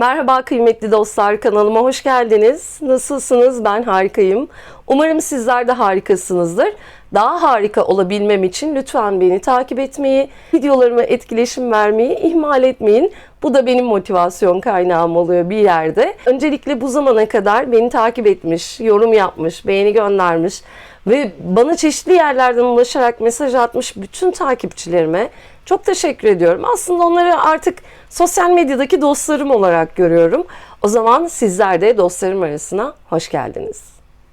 Merhaba kıymetli dostlar kanalıma hoş geldiniz. Nasılsınız? Ben harikayım. Umarım sizler de harikasınızdır. Daha harika olabilmem için lütfen beni takip etmeyi, videolarıma etkileşim vermeyi ihmal etmeyin. Bu da benim motivasyon kaynağım oluyor bir yerde. Öncelikle bu zamana kadar beni takip etmiş, yorum yapmış, beğeni göndermiş ve bana çeşitli yerlerden ulaşarak mesaj atmış bütün takipçilerime çok teşekkür ediyorum. Aslında onları artık sosyal medyadaki dostlarım olarak görüyorum. O zaman sizler de dostlarım arasına hoş geldiniz.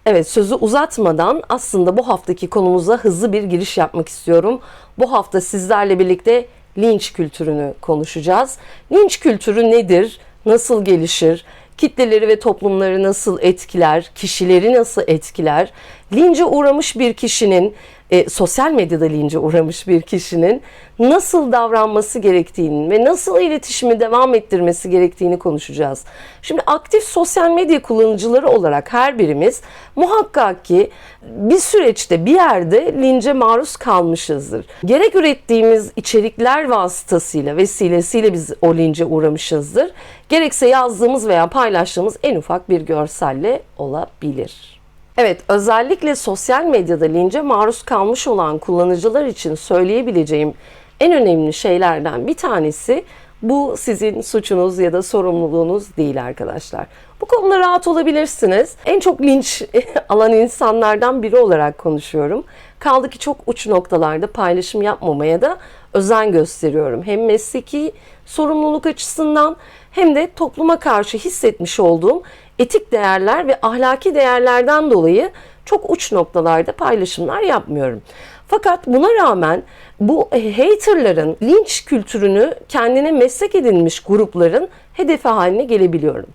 Evet sözü uzatmadan aslında bu haftaki konumuza hızlı bir giriş yapmak istiyorum. Bu hafta sizlerle birlikte linç kültürünü konuşacağız. Linç kültürü nedir? Nasıl gelişir? Kitleleri ve toplumları nasıl etkiler? Kişileri nasıl etkiler? Lince uğramış bir kişinin e, sosyal medyada lince uğramış bir kişinin nasıl davranması gerektiğini ve nasıl iletişimi devam ettirmesi gerektiğini konuşacağız. Şimdi aktif sosyal medya kullanıcıları olarak her birimiz muhakkak ki bir süreçte bir yerde lince maruz kalmışızdır. Gerek ürettiğimiz içerikler vasıtasıyla vesilesiyle biz o lince uğramışızdır. Gerekse yazdığımız veya paylaştığımız en ufak bir görselle olabilir. Evet, özellikle sosyal medyada lince maruz kalmış olan kullanıcılar için söyleyebileceğim en önemli şeylerden bir tanesi bu sizin suçunuz ya da sorumluluğunuz değil arkadaşlar. Bu konuda rahat olabilirsiniz. En çok linç alan insanlardan biri olarak konuşuyorum. Kaldı ki çok uç noktalarda paylaşım yapmamaya da özen gösteriyorum. Hem mesleki sorumluluk açısından hem de topluma karşı hissetmiş olduğum etik değerler ve ahlaki değerlerden dolayı çok uç noktalarda paylaşımlar yapmıyorum. Fakat buna rağmen bu haterların linç kültürünü kendine meslek edinmiş grupların hedefi haline gelebiliyorum.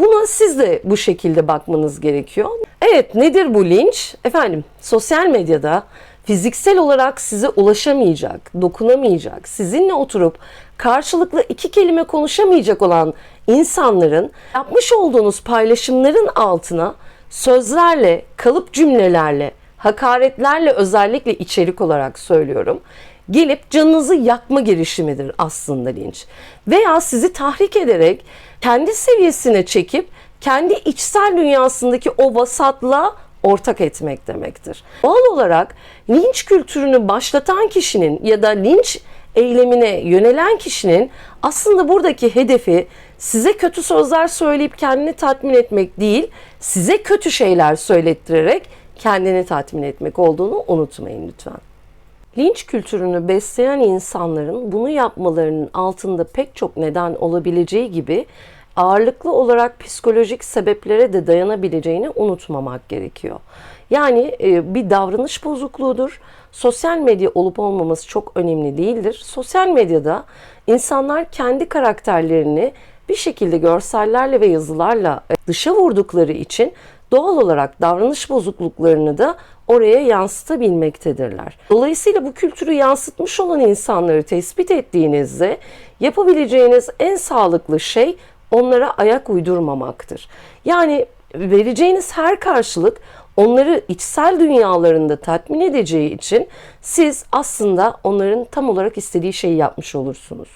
Buna siz de bu şekilde bakmanız gerekiyor. Evet nedir bu linç? Efendim sosyal medyada fiziksel olarak size ulaşamayacak, dokunamayacak, sizinle oturup karşılıklı iki kelime konuşamayacak olan insanların yapmış olduğunuz paylaşımların altına sözlerle, kalıp cümlelerle, hakaretlerle özellikle içerik olarak söylüyorum. Gelip canınızı yakma girişimidir aslında linç. Veya sizi tahrik ederek kendi seviyesine çekip kendi içsel dünyasındaki o vasatla ortak etmek demektir. Doğal olarak linç kültürünü başlatan kişinin ya da linç eylemine yönelen kişinin aslında buradaki hedefi size kötü sözler söyleyip kendini tatmin etmek değil, size kötü şeyler söylettirerek kendini tatmin etmek olduğunu unutmayın lütfen. Linç kültürünü besleyen insanların bunu yapmalarının altında pek çok neden olabileceği gibi ağırlıklı olarak psikolojik sebeplere de dayanabileceğini unutmamak gerekiyor. Yani e, bir davranış bozukluğudur. Sosyal medya olup olmaması çok önemli değildir. Sosyal medyada insanlar kendi karakterlerini bir şekilde görsellerle ve yazılarla e, dışa vurdukları için doğal olarak davranış bozukluklarını da oraya yansıtabilmektedirler. Dolayısıyla bu kültürü yansıtmış olan insanları tespit ettiğinizde yapabileceğiniz en sağlıklı şey onlara ayak uydurmamaktır. Yani vereceğiniz her karşılık onları içsel dünyalarında tatmin edeceği için siz aslında onların tam olarak istediği şeyi yapmış olursunuz.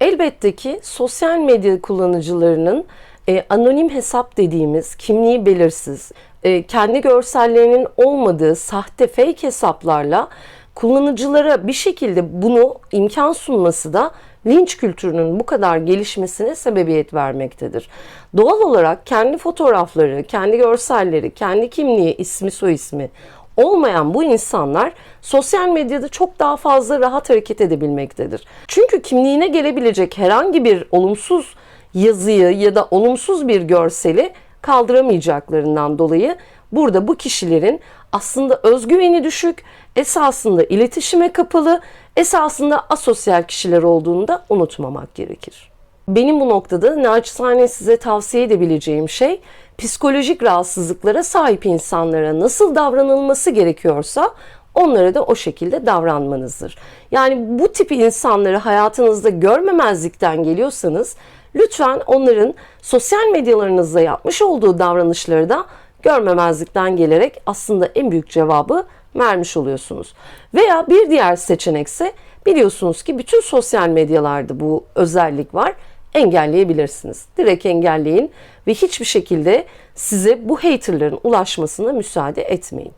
Elbette ki sosyal medya kullanıcılarının e, anonim hesap dediğimiz kimliği belirsiz, e, kendi görsellerinin olmadığı sahte fake hesaplarla kullanıcılara bir şekilde bunu imkan sunması da linç kültürünün bu kadar gelişmesine sebebiyet vermektedir. Doğal olarak kendi fotoğrafları, kendi görselleri, kendi kimliği, ismi, soy ismi olmayan bu insanlar sosyal medyada çok daha fazla rahat hareket edebilmektedir. Çünkü kimliğine gelebilecek herhangi bir olumsuz yazıyı ya da olumsuz bir görseli kaldıramayacaklarından dolayı burada bu kişilerin aslında özgüveni düşük, esasında iletişime kapalı, esasında asosyal kişiler olduğunu da unutmamak gerekir. Benim bu noktada naçizane size tavsiye edebileceğim şey psikolojik rahatsızlıklara sahip insanlara nasıl davranılması gerekiyorsa onlara da o şekilde davranmanızdır. Yani bu tip insanları hayatınızda görmemezlikten geliyorsanız lütfen onların sosyal medyalarınızda yapmış olduğu davranışları da görmemezlikten gelerek aslında en büyük cevabı vermiş oluyorsunuz. Veya bir diğer seçenekse biliyorsunuz ki bütün sosyal medyalarda bu özellik var. engelleyebilirsiniz. Direkt engelleyin ve hiçbir şekilde size bu haterların ulaşmasına müsaade etmeyin.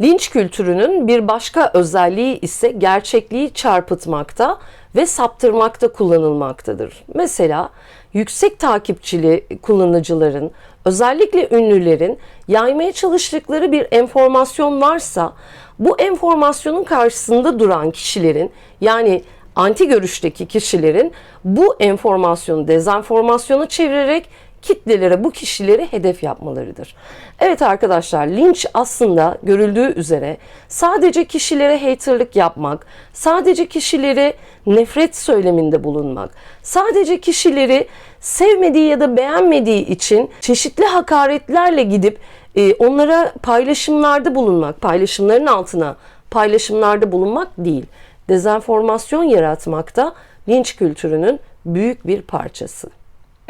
Linç kültürünün bir başka özelliği ise gerçekliği çarpıtmakta ve saptırmakta kullanılmaktadır. Mesela yüksek takipçili kullanıcıların, özellikle ünlülerin yaymaya çalıştıkları bir enformasyon varsa bu enformasyonun karşısında duran kişilerin yani anti görüşteki kişilerin bu enformasyonu dezenformasyona çevirerek kitlelere bu kişileri hedef yapmalarıdır. Evet arkadaşlar linç aslında görüldüğü üzere sadece kişilere haterlık yapmak, sadece kişileri nefret söyleminde bulunmak, sadece kişileri sevmediği ya da beğenmediği için çeşitli hakaretlerle gidip e, onlara paylaşımlarda bulunmak, paylaşımların altına paylaşımlarda bulunmak değil. Dezenformasyon yaratmakta linç kültürünün büyük bir parçası.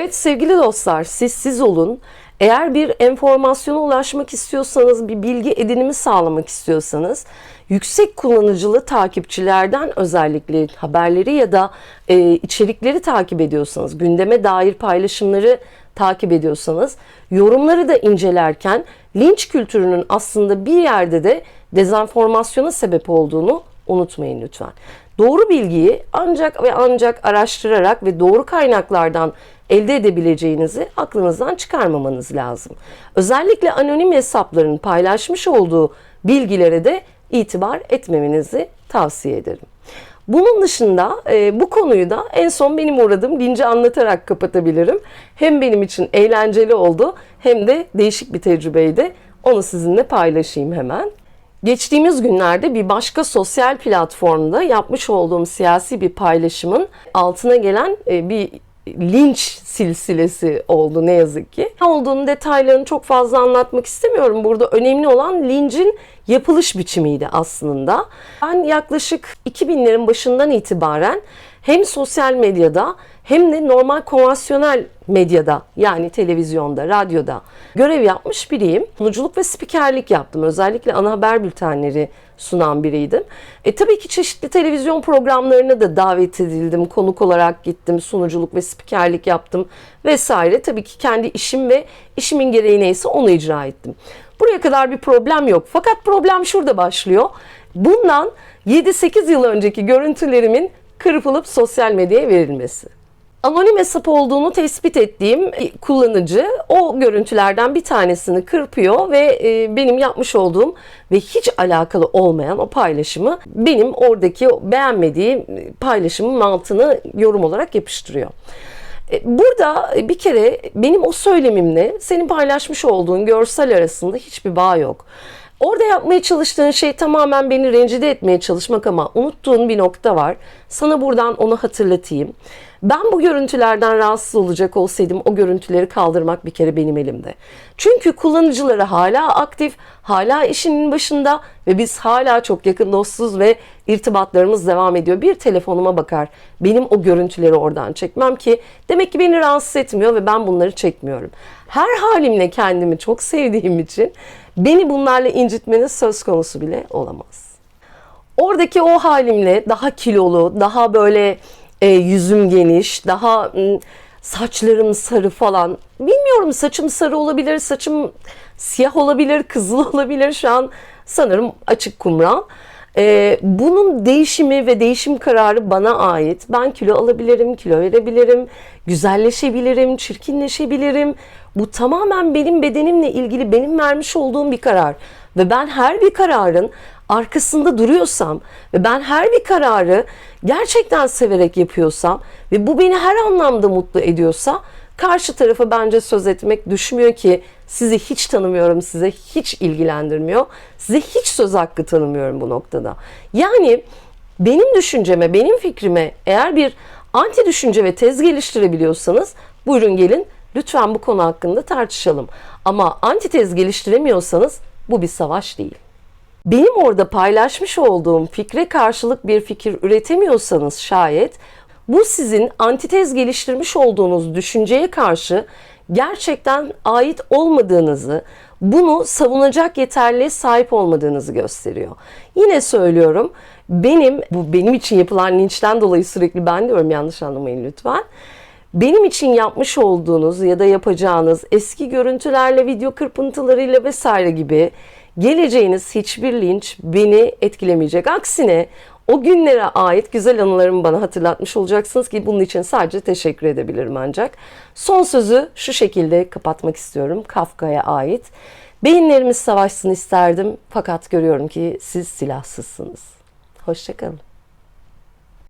Evet sevgili dostlar siz siz olun. Eğer bir enformasyona ulaşmak istiyorsanız, bir bilgi edinimi sağlamak istiyorsanız yüksek kullanıcılı takipçilerden özellikle haberleri ya da e, içerikleri takip ediyorsanız, gündeme dair paylaşımları takip ediyorsanız, yorumları da incelerken linç kültürünün aslında bir yerde de dezenformasyona sebep olduğunu unutmayın lütfen. Doğru bilgiyi ancak ve ancak araştırarak ve doğru kaynaklardan elde edebileceğinizi aklınızdan çıkarmamanız lazım. Özellikle anonim hesapların paylaşmış olduğu bilgilere de itibar etmemenizi tavsiye ederim. Bunun dışında e, bu konuyu da en son benim uğradığım linci anlatarak kapatabilirim. Hem benim için eğlenceli oldu hem de değişik bir tecrübeydi. Onu sizinle paylaşayım hemen. Geçtiğimiz günlerde bir başka sosyal platformda yapmış olduğum siyasi bir paylaşımın altına gelen e, bir linç silsilesi oldu ne yazık ki. Ne olduğunu detaylarını çok fazla anlatmak istemiyorum. Burada önemli olan lincin yapılış biçimiydi aslında. Ben yaklaşık 2000'lerin başından itibaren hem sosyal medyada hem de normal konvansiyonel medyada yani televizyonda, radyoda görev yapmış biriyim. Sunuculuk ve spikerlik yaptım. Özellikle ana haber bültenleri sunan biriydim. E, tabii ki çeşitli televizyon programlarına da davet edildim. Konuk olarak gittim. Sunuculuk ve spikerlik yaptım vesaire. Tabii ki kendi işim ve işimin gereği neyse onu icra ettim. Buraya kadar bir problem yok. Fakat problem şurada başlıyor. Bundan 7-8 yıl önceki görüntülerimin kırpılıp sosyal medyaya verilmesi. Anonim hesap olduğunu tespit ettiğim kullanıcı o görüntülerden bir tanesini kırpıyor ve e, benim yapmış olduğum ve hiç alakalı olmayan o paylaşımı benim oradaki beğenmediğim paylaşımın altını yorum olarak yapıştırıyor. E, burada bir kere benim o söylemimle senin paylaşmış olduğun görsel arasında hiçbir bağ yok. Orada yapmaya çalıştığın şey tamamen beni rencide etmeye çalışmak ama unuttuğun bir nokta var. Sana buradan onu hatırlatayım. Ben bu görüntülerden rahatsız olacak olsaydım o görüntüleri kaldırmak bir kere benim elimde. Çünkü kullanıcıları hala aktif, hala işinin başında ve biz hala çok yakın dostuz ve irtibatlarımız devam ediyor. Bir telefonuma bakar. Benim o görüntüleri oradan çekmem ki demek ki beni rahatsız etmiyor ve ben bunları çekmiyorum. Her halimle kendimi çok sevdiğim için beni bunlarla incitmeniz söz konusu bile olamaz. Oradaki o halimle daha kilolu, daha böyle e, yüzüm geniş, daha saçlarım sarı falan. Bilmiyorum saçım sarı olabilir, saçım siyah olabilir, kızıl olabilir. Şu an sanırım açık kumral. Ee, bunun değişimi ve değişim kararı bana ait. Ben kilo alabilirim, kilo verebilirim, güzelleşebilirim, çirkinleşebilirim. Bu tamamen benim bedenimle ilgili benim vermiş olduğum bir karar. Ve ben her bir kararın arkasında duruyorsam ve ben her bir kararı gerçekten severek yapıyorsam ve bu beni her anlamda mutlu ediyorsa karşı tarafa bence söz etmek düşmüyor ki sizi hiç tanımıyorum, size hiç ilgilendirmiyor. Size hiç söz hakkı tanımıyorum bu noktada. Yani benim düşünceme, benim fikrime eğer bir anti düşünce ve tez geliştirebiliyorsanız buyurun gelin lütfen bu konu hakkında tartışalım. Ama antitez geliştiremiyorsanız bu bir savaş değil. Benim orada paylaşmış olduğum fikre karşılık bir fikir üretemiyorsanız şayet bu sizin antitez geliştirmiş olduğunuz düşünceye karşı gerçekten ait olmadığınızı, bunu savunacak yeterliğe sahip olmadığınızı gösteriyor. Yine söylüyorum, benim bu benim için yapılan linçten dolayı sürekli ben diyorum yanlış anlamayın lütfen. Benim için yapmış olduğunuz ya da yapacağınız eski görüntülerle, video kırpıntılarıyla vesaire gibi geleceğiniz hiçbir linç beni etkilemeyecek. Aksine o günlere ait güzel anılarımı bana hatırlatmış olacaksınız ki bunun için sadece teşekkür edebilirim ancak. Son sözü şu şekilde kapatmak istiyorum Kafka'ya ait. Beyinlerimiz savaşsın isterdim fakat görüyorum ki siz silahsızsınız. Hoşçakalın.